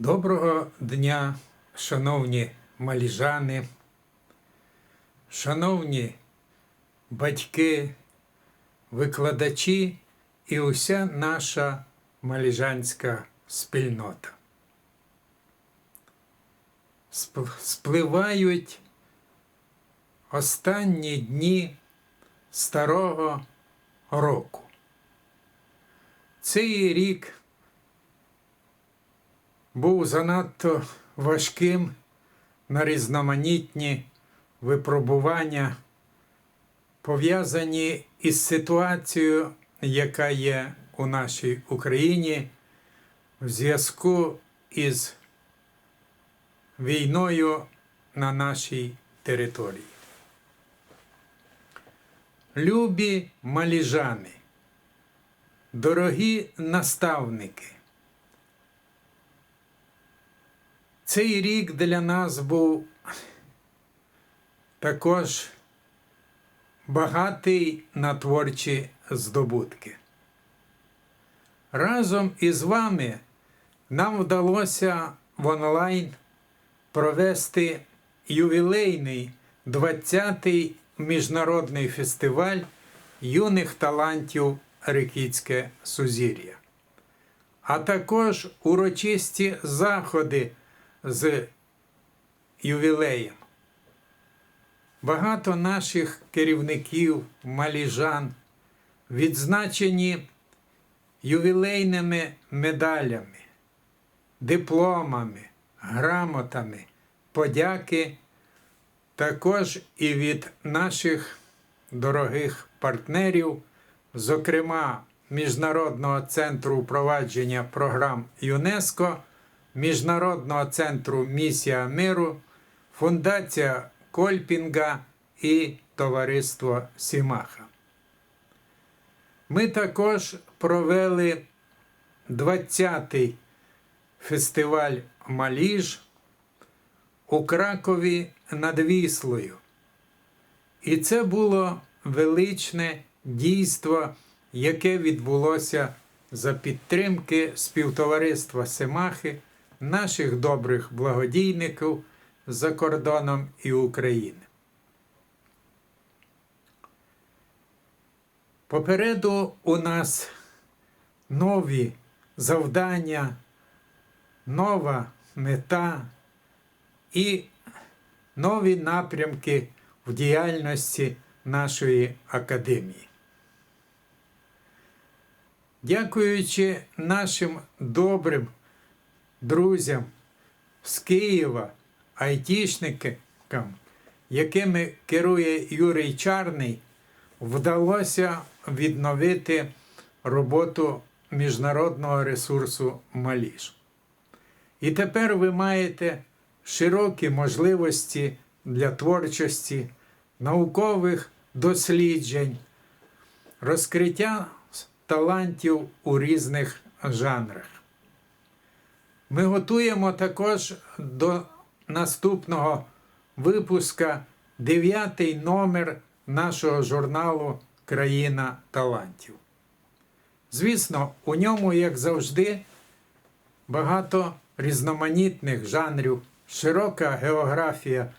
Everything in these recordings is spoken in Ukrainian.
Доброго дня, шановні маліжани, шановні батьки, викладачі і уся наша маліжанська спільнота. Спливають останні дні старого року. Цей рік був занадто важким на різноманітні випробування, пов'язані із ситуацією, яка є у нашій Україні в зв'язку із війною на нашій території. Любі маліжани, дорогі наставники. Цей рік для нас був також багатий на творчі здобутки. Разом із вами нам вдалося в онлайн провести ювілейний 20-й міжнародний фестиваль юних талантів Рикітське Сузір'я, а також урочисті заходи з ювілеєм. Багато наших керівників, маліжан відзначені ювілейними медалями, дипломами, грамотами, подяки, також і від наших дорогих партнерів, зокрема Міжнародного центру впровадження програм ЮНЕСКО. Міжнародного центру Місія миру, Фундація Кольпінга і Товариство Сімаха. Ми також провели 20-й фестиваль Маліж у Кракові над Віслою. І це було величне дійство, яке відбулося за підтримки співтовариства Семахи наших добрих благодійників за кордоном і України. Попереду у нас нові завдання, нова мета і нові напрямки в діяльності нашої академії. Дякуючи нашим добрим друзям з Києва, айтішникам, якими керує Юрій Чарний, вдалося відновити роботу міжнародного ресурсу Маліж. І тепер ви маєте широкі можливості для творчості, наукових досліджень, розкриття талантів у різних жанрах. Ми готуємо також до наступного випуска дев'ятий номер нашого журналу Країна талантів. Звісно, у ньому, як завжди, багато різноманітних жанрів, широка географія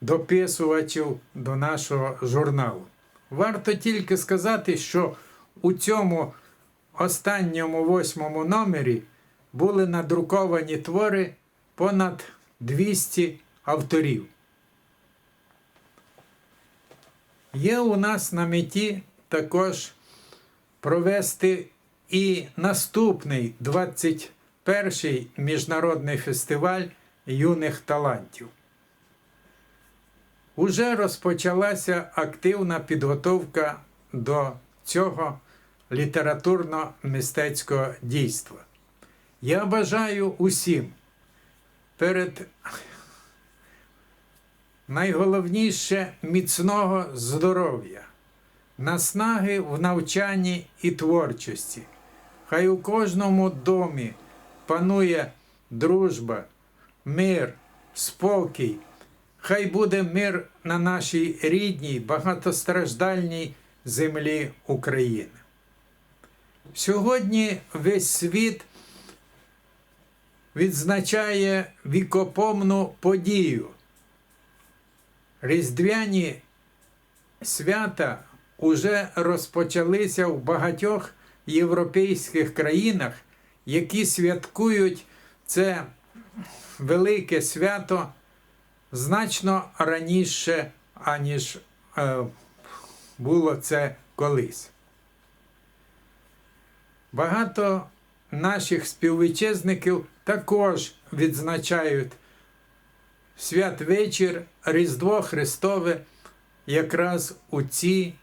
дописувачів до нашого журналу. Варто тільки сказати, що у цьому останньому восьмому номері були надруковані твори понад 200 авторів. Є у нас на меті також провести і наступний 21-й міжнародний фестиваль юних талантів. Уже розпочалася активна підготовка до цього літературно-мистецького дійства. Я бажаю усім перед найголовніше міцного здоров'я, наснаги в навчанні і творчості. Хай у кожному домі панує дружба, мир, спокій. Хай буде мир на нашій рідній, багатостраждальній землі України. Сьогодні весь світ відзначає вікопомну подію. Різдвяні свята уже розпочалися в багатьох європейських країнах, які святкують це велике свято значно раніше, аніж е, було це колись. Багато наших співвітчизників також відзначають святвечір Різдво Христове якраз у ці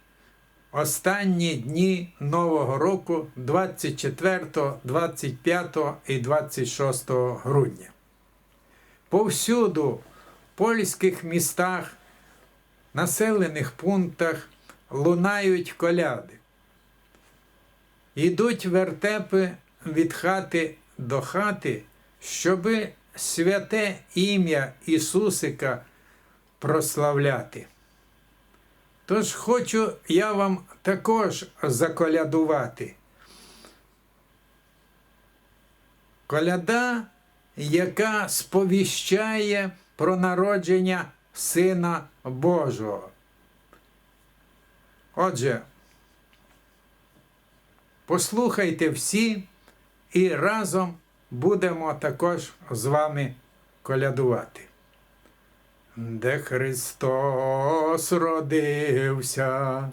останні дні Нового року 24, 25 і 26 грудня. Повсюду в польських містах, населених пунктах лунають коляди. Ідуть вертепи від хати до хати, щоби святе ім'я Ісусика прославляти. Тож хочу я вам також заколядувати. Коляда, яка сповіщає про народження Сина Божого. Отже, послухайте всі і разом будемо також з вами колядувати. Де Христос родився,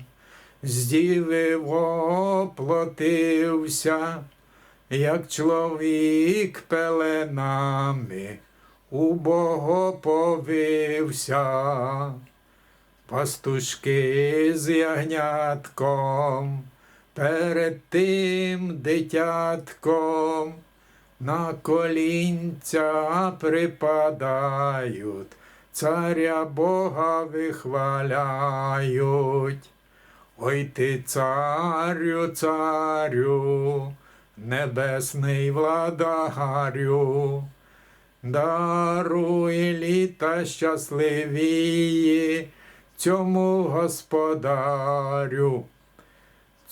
з діви воплотився, як чоловік пеленами у Бога повився, пастушки з ягнятком, перед тим дитятком на колінця припадають, царя Бога вихваляють. Ой ти, царю, царю, небесний владарю, даруй літа щасливії цьому господарю,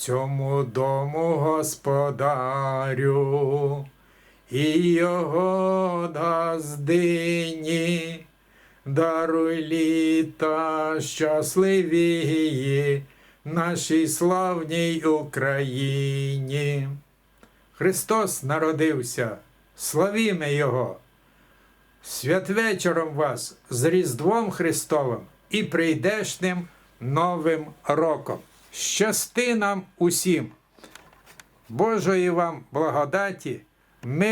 цьому дому господарю і його газдині, даруй літа щасливії нашій славній Україні. Христос народився, славімо Його! Святвечором вас з Різдвом Христовим і прийдешним Новим роком. Щасти нам усім! Божої вам благодаті, мира.